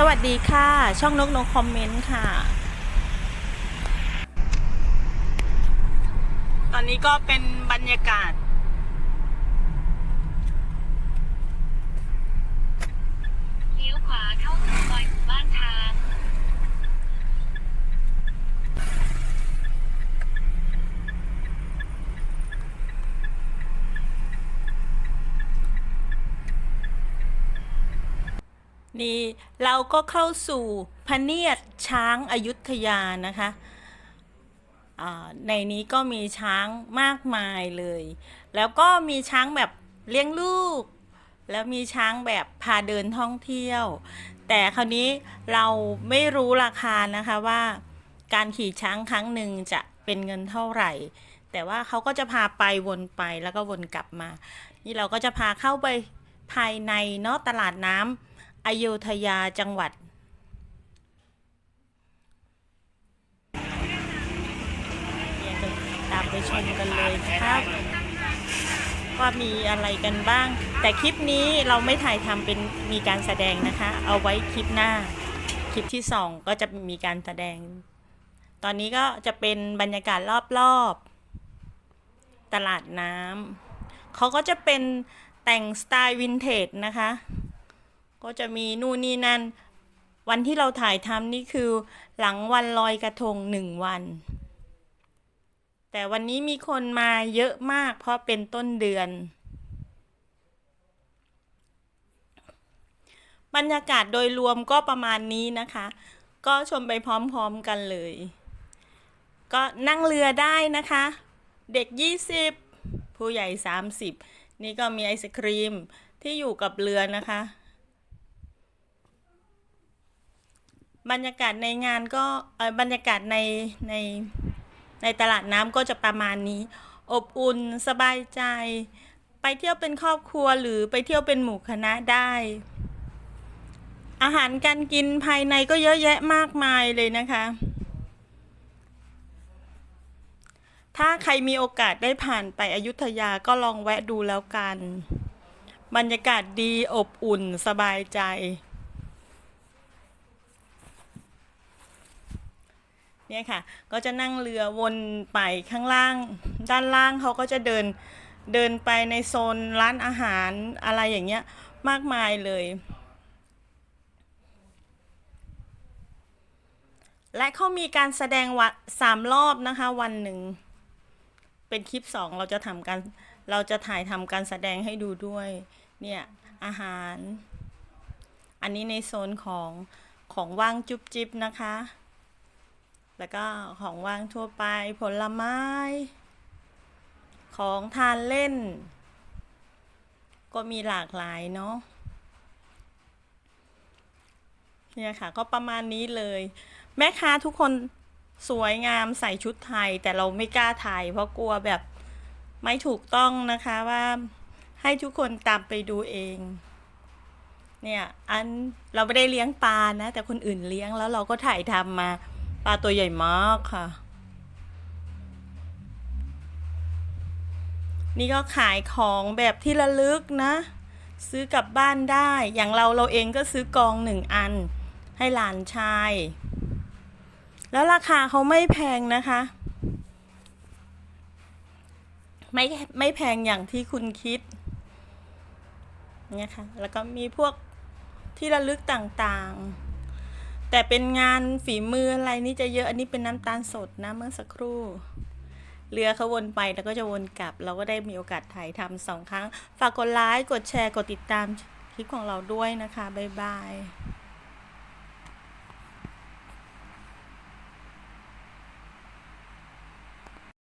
สวัสดีค่ะ ช่องนกนกคอมเมนต์ค่ะ ตอนนี้ก็เป็นบรรยากาศ เลี้ยวขวาเข้าสู่ซอยหมู่บ้านท้า นี่เราก็เข้าสู่พเนียดช้างอายุทยานะคะในนี้ก็มีช้างมากมายเลย แล้วก็มีช้างแบบเลี้ยงลูก แล้วมีช้างแบบพาเดินท่องเที่ยว แต่คราวนี้เราไม่รู้ราคานะคะว่าการขี่ช้างครั้งหนึ่งจะเป็นเงินเท่าไหร่ แต่ว่าเขาก็จะพาไปวนไปแล้วก็วนกลับมา นี่เราก็จะพาเข้าไปภายในเนาะตลาดน้ำ อโยธยาจังหวัด ตามไปชมกันเลยครับว่ามีอะไรกันบ้าง แต่คลิปนี้เราไม่ถ่ายทำเป็นมีการแสดงนะคะ เอาไว้คลิปหน้า คลิปที่สองก็จะมีการแสดง ตอนนี้ก็จะเป็นบรรยากาศรอบๆ ตลาดน้ำเขาก็จะเป็นแต่งสไตล์วินเทจนะคะ ก็จะมีนู่นนี่นั่น วันที่เราถ่ายทำนี่คือ หลังวันลอยกระทงหนึ่งวัน แต่วันนี้มีคนมาเยอะมากเพราะเป็นต้นเดือน บรรยากาศโดยรวมก็ประมาณนี้นะคะ ก็ชมไปพร้อมๆกันเลย ก็นั่งเรือได้นะคะ เด็ก 20 ผู้ใหญ่ 30 นี่ก็มีไอศครีมที่อยู่กับเรือนะคะ บรรยากาศในงานก็บรรยากาศในในในตลาดน้ำก็จะประมาณนี้ อบอุ่นสบายใจ ไปเที่ยวเป็นครอบครัวหรือไปเที่ยวเป็นหมู่คณะได้ อาหารการกินภายในก็เยอะแยะมากมายเลยนะคะ ถ้าใครมีโอกาสได้ผ่านไปอยุธยาก็ลองแวะดูแล้วกัน บรรยากาศดีอบอุ่นสบายใจ เนี่ยค่ะ ก็จะนั่งเรือวนไปข้างล่าง ด้านล่างเขาก็จะเดินเดินไปในโซนร้านอาหารอะไรอย่างเงี้ยมากมายเลย และเขามีการแสดงวัดสามรอบนะคะวันหนึ่ง เป็นคลิปสองเราจะทำการเราจะถ่ายทำการแสดงให้ดูด้วย เนี่ย อาหาร อันนี้ในโซนของของว่างจุ๊บจิ๊บนะคะ แล้วก็ของวางทั่วไปผลไม้ ของทานเล่น ก็มีหลากหลายเนาะเนี่ยค่ะก็ประมาณนี้เลย แม่ค้าทุกคนสวยงามใส่ชุดไทย แต่เราไม่กล้าถ่าย เพราะกลัวแบบไม่ถูกต้องนะคะว่าให้ทุกคนตามไปดูเอง เนี่ย อันเราไม่ได้เลี้ยงปลานะ แต่คนอื่นเลี้ยงแล้วเราก็ถ่ายทำมา ลาตัวใหญ่มากค่ะ นี่ก็ขายของแบบที่ระลึกนะ ซื้อกลับบ้านได้ อย่างเราเราเองก็ซื้อกองหนึ่งอัน ให้หลานชาย แล้วราคาเขาไม่แพงนะคะ ไม่ไม่แพงอย่างที่คุณคิดเนี่ยค่ะ แล้วก็มีพวกที่ระลึกต่างๆ แต่เป็นงานฝีมืออะไรนี่จะเยอะอันนี้เป็นน้ำตาลสดนะเมื่อสักครู่ เรือเขาวนไปแล้วก็จะวนกลับ เราก็ได้มีโอกาสถ่ายทำสองครั้ง ฝากกดไลค์กดแชร์กดติดตามคลิปของเราด้วยนะคะ บ๊ายบาย